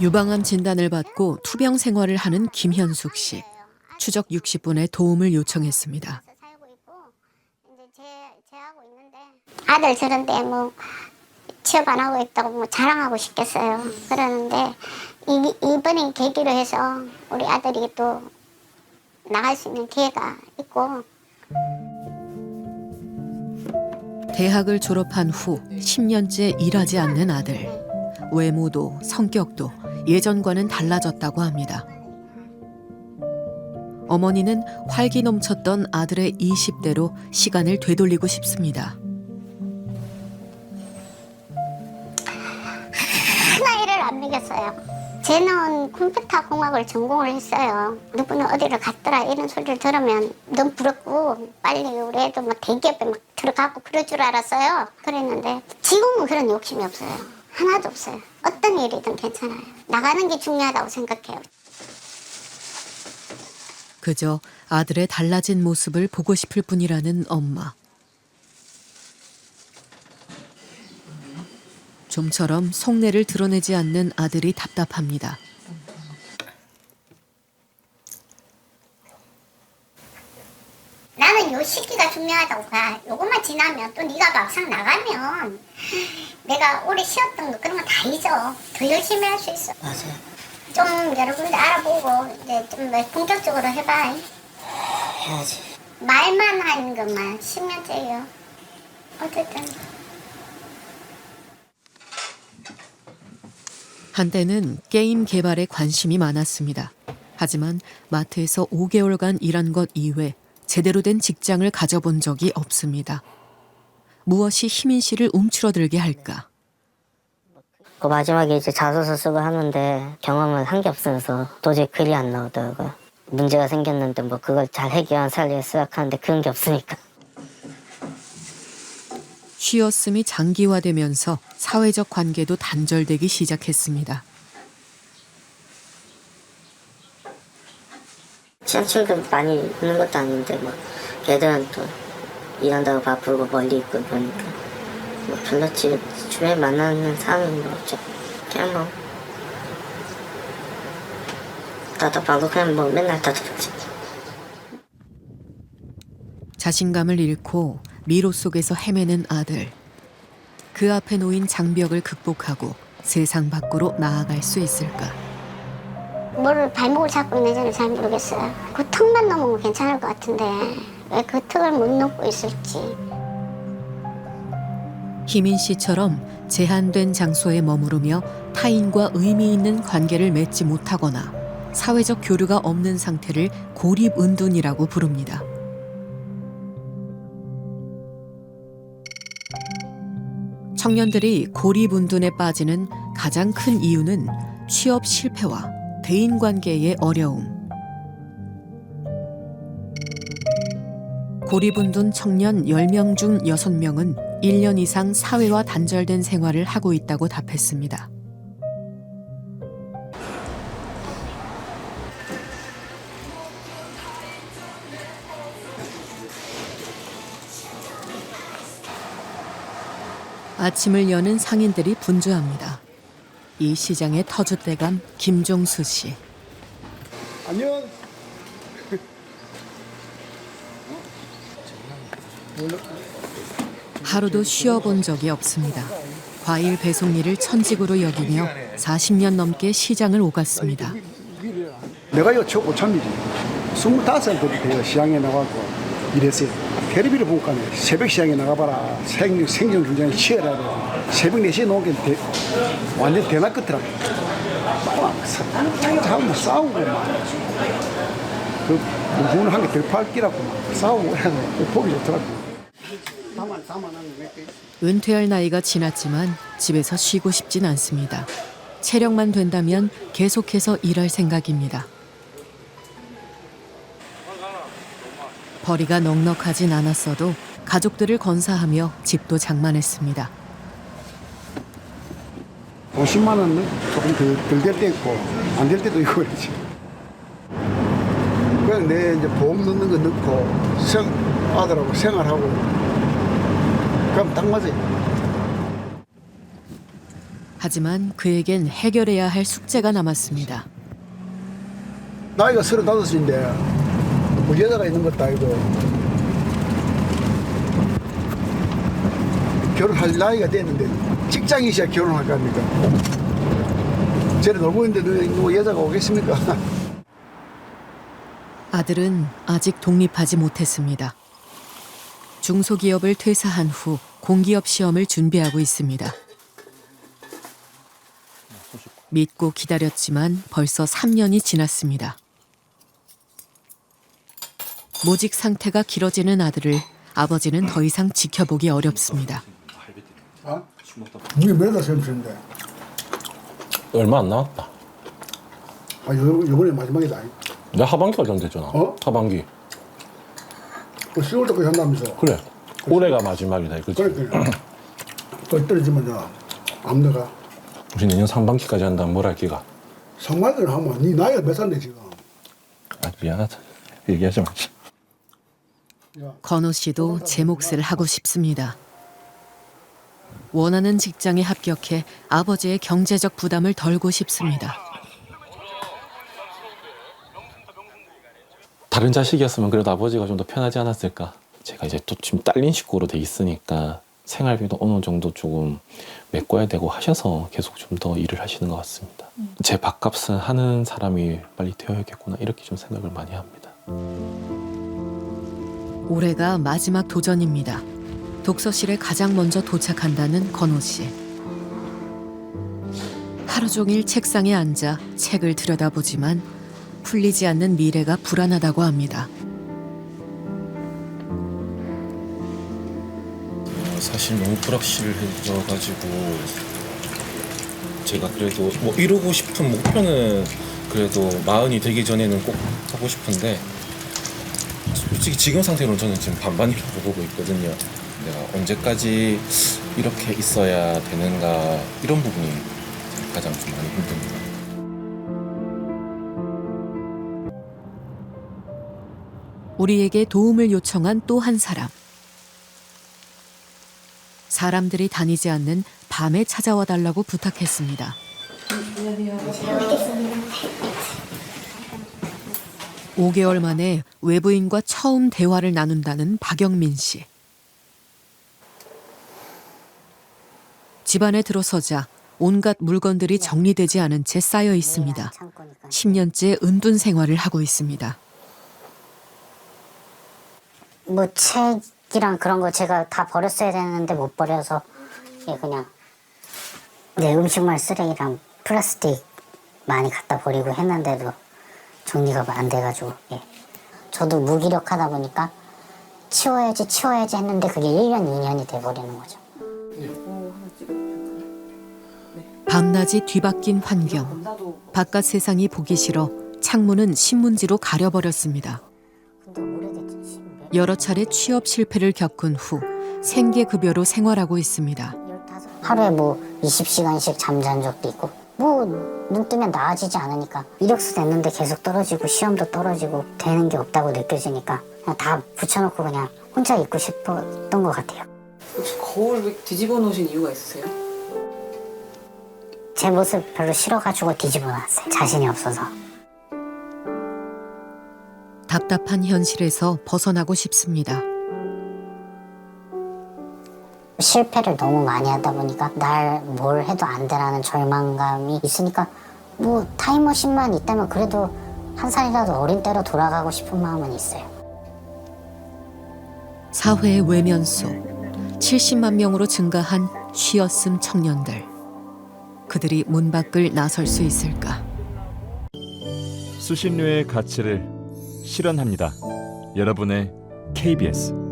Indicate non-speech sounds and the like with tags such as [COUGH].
유방암 진단을 받고 투병 생활을 하는 김현숙 씨. 추적 60분의 도움을 요청했습니다. 아들 저런데 뭐 취업 안 하고 있다고 뭐 자랑하고 싶겠어요. 그러는데 이 이번에 계기로 해서 우리 아들이 또 나갈 수 있는 기회가 있고 대학을 졸업한 후 10년째 일하지 않는 아들. 외모도 성격도 예전과는 달라졌다고 합니다. 어머니는 활기 넘쳤던 아들의 20대로 시간을 되돌리고 싶습니다. 하나 일을 안 미겠어요. 쟤는 컴퓨터 공학을 전공을 했어요. 누구는 어디를 갔더라 이런 소리를 들으면 너무 부럽고 빨리 우리 애도 뭐 대기업에 막 들어가고 그럴 줄 알았어요. 그랬는데 지금은 그런 욕심이 없어요. 하나도 없어요. 어떤 일이든 괜찮아요. 나가는 게 중요하다고 생각해요. 그저 아들의 달라진 모습을 보고 싶을 뿐이라는 엄마. 좀처럼 속내를 드러내지 않는 아들이 답답합니다. 나는 요 시기가 중요하다고 봐. 요것만 지나면 또 네가 막상 나가면 내가 오래 쉬었던 거 그런 거 다 잊어. 더 열심히 할 수 있어. 맞아요. 좀 여러 군데 알아보고 이제 좀 본격적으로 해봐. 해야지. 말만 하는 것만 10년째예요. 어쨌든 한때는 게임 개발에 관심이 많았습니다. 하지만 마트에서 5개월간 일한 것 이외 제대로 된 직장을 가져본 적이 없습니다. 무엇이 희민 씨를 움츠러들게 할까? 그 마지막에 이제 자소서 쓰고 하는데 경험을 한게 없어서 도저히 글이 안 나오더라고요. 문제가 생겼는데 뭐 그걸 잘 해결한 사례를 생각하는데 그런 게 없으니까. 쉬었음이 장기화되면서 사회적 관계도 단절되기 시작했습니다. 친구 많이 있는 것도 아닌데 뭐 애들은 또 일한다고 바쁘고 멀리 있고 그러니까 뭐 별로 지 주변에 만나는 사람은 뭐 없죠. 그냥 뭐 답답하고 그냥 뭐 맨날 답답하지. 자신감을 잃고 미로 속에서 헤매는 아들. 그 앞에 놓인 장벽을 극복하고 세상 밖으로 나아갈 수 있을까? 뭘 발목을 잡고 있는지는 잘 모르겠어요. 그 턱만 넘으면 괜찮을 것 같은데 왜 그 턱을 못 넘고 있을지. 희민 씨처럼 제한된 장소에 머무르며 타인과 의미 있는 관계를 맺지 못하거나 사회적 교류가 없는 상태를 고립 은둔이라고 부릅니다. 청년들이 고립 은둔에 빠지는 가장 큰 이유는 취업 실패와 대인 관계의 어려움. 고립운둔 청년 10명 중 6명은 1년 이상 사회와 단절된 생활을 하고 있다고 답했습니다. 아침을 여는 상인들이 분주합니다. 이 시장의 터줏대감 김종수 씨. 안녕. 하루도 쉬어본 적이 없습니다. 과일 배송 일을 천직으로 여기며 40년 넘게 시장을 오갔습니다. 내가 이거 저 오참이지. 25살 때부터 시장에 나가고 이랬어요. 텔레비를 보니까 새벽 시장에 나가봐라. 생, 생존 굉장히 치열하대. 새벽 4시에 나오긴 대, 완전 대낮 끝이라고. 막 사람하고 싸우고 막. 그 문을 한개 덜팔 끼라고 막 싸우고 해서 보기 좋더라고. 은퇴할 나이가 지났지만 집에서 쉬고 싶진 않습니다. 체력만 된다면 계속해서 일할 생각입니다. 벌이가 넉넉하진 않았어도 가족들을 건사하며 집도 장만했습니다. 50만 원은 조금 덜될 때 있고 안 될 때도 있고 그렇지. 그냥 내 이제 보험 넣는 거 넣고 생 아들하고 생활하고 그럼 딱 맞아요. 하지만 그에겐 해결해야 할 숙제가 남았습니다. 나이가 서른다섯인데 뭐 여자가 있는 것도 아니고 결혼할 나이가 됐는데 직장이 있어야 결혼할 거 아닙니까? 저는 놀고 있는데 뭐 여자가 오겠습니까? [LAUGHS] 아들은 아직 독립하지 못했습니다. 중소기업을 퇴사한 후 공기업 시험을 준비하고 있습니다. 믿고 기다렸지만 벌써 3년이 지났습니다. 모직 상태가 길어지는 아들을 아버지는 더 이상 지켜보기 어렵습니다. 이게 몇달 젊으신데 얼마 안 남았다. 아 요, 요번에 마지막이다 내 하반기 결정 됐잖아. 어? 하반기. 그 10월 때까지 한다면서 그래. 올해가 마지막이다. 그치? 그러니까 그 떨어지면 저 암내가 우리 내년 상반기까지 한다면 뭘 할 기가. 상말들 하면 네 나이가 몇 살인데 지금 아, 미안하다. 얘기하지 마자. 건호 씨도 제 몫을 하고 싶습니다. 원하는 직장에 합격해 아버지의 경제적 부담을 덜고 싶습니다. 다른 자식이었으면 그래도 아버지가 좀 더 편하지 않았을까. 제가 이제 또 지금 딸린 식구로 돼 있으니까 생활비도 어느 정도 조금 메꿔야 되고 하셔서 계속 좀 더 일을 하시는 것 같습니다. 제 밥값은 하는 사람이 빨리 되어야겠구나 이렇게 좀 생각을 많이 합니다. 올해가 마지막 도전입니다. 독서실에 가장 먼저 도착한다는 건호 씨. 하루 종일 책상에 앉아 책을 들여다보지만 풀리지 않는 미래가 불안하다고 합니다. 어, 사실 너무 불확실해져가지고 제가 그래도 뭐 이루고 싶은 목표는 그래도 마흔이 되기 전에는 꼭 하고 싶은데 솔직히 지금 상태로는 저는 지금 반반이라고 보고 있거든요. 내가 언제까지 이렇게 있어야 되는가 이런 부분이 가장 좀 많이 힘듭니다. 우리에게 도움을 요청한 또 한 사람. 사람들이 다니지 않는 밤에 찾아와 달라고 부탁했습니다. 오개월 만에 외부인과 처음 대화를 나눈다는 박영민 씨. 집안에 들어서자 온갖 물건들이 정리되지 않은 채 쌓여 있습니다. 10년째 은둔 생활을 하고 있습니다. 뭐 책이랑 그런 거 제가 다 버렸어야 되는데 못 버려서 예, 그냥 내 음식물 쓰레기랑 플라스틱 많이 갖다 버리고 했는데도 정리가 안 돼가지고 예. 저도 무기력하다 보니까 치워야지 치워야지 했는데 그게 1년 2년이 돼버리는 거죠. 밤낮이 뒤바뀐 환경. 바깥 세상이 보기 싫어 창문은 신문지로 가려버렸습니다. 근데 오래됐지. 지금 몇- 여러 차례 취업 실패를 겪은 후 생계급여로 생활하고 있습니다. 하루에 뭐 20시간씩 잠잔 적도 있고 뭐 눈 뜨면 나아지지 않으니까 이력서 냈는데 계속 떨어지고 시험도 떨어지고 되는 게 없다고 느껴지니까 그냥 다 붙여놓고 그냥 혼자 있고 싶었던 것 같아요. 혹시 거울 뒤집어 놓으신 이유가 있으세요? 제 모습 별로 싫어가지고 뒤집어 놨어요. 자신이 없어서. 답답한 현실에서 벗어나고 싶습니다. 실패를 너무 많이 하다 보니까 날 뭘 해도 안 되라는 절망감이 있으니까 뭐 타임머신만 있다면 그래도 한 살이라도 어린 때로 돌아가고 싶은 마음은 있어요. 사회의 외면 속 70만 명으로 증가한 쉬었음 청년들. 그들이 문 밖을 나설 수 있을까? 수신료의 가치를 실현합니다. 여러분의 KBS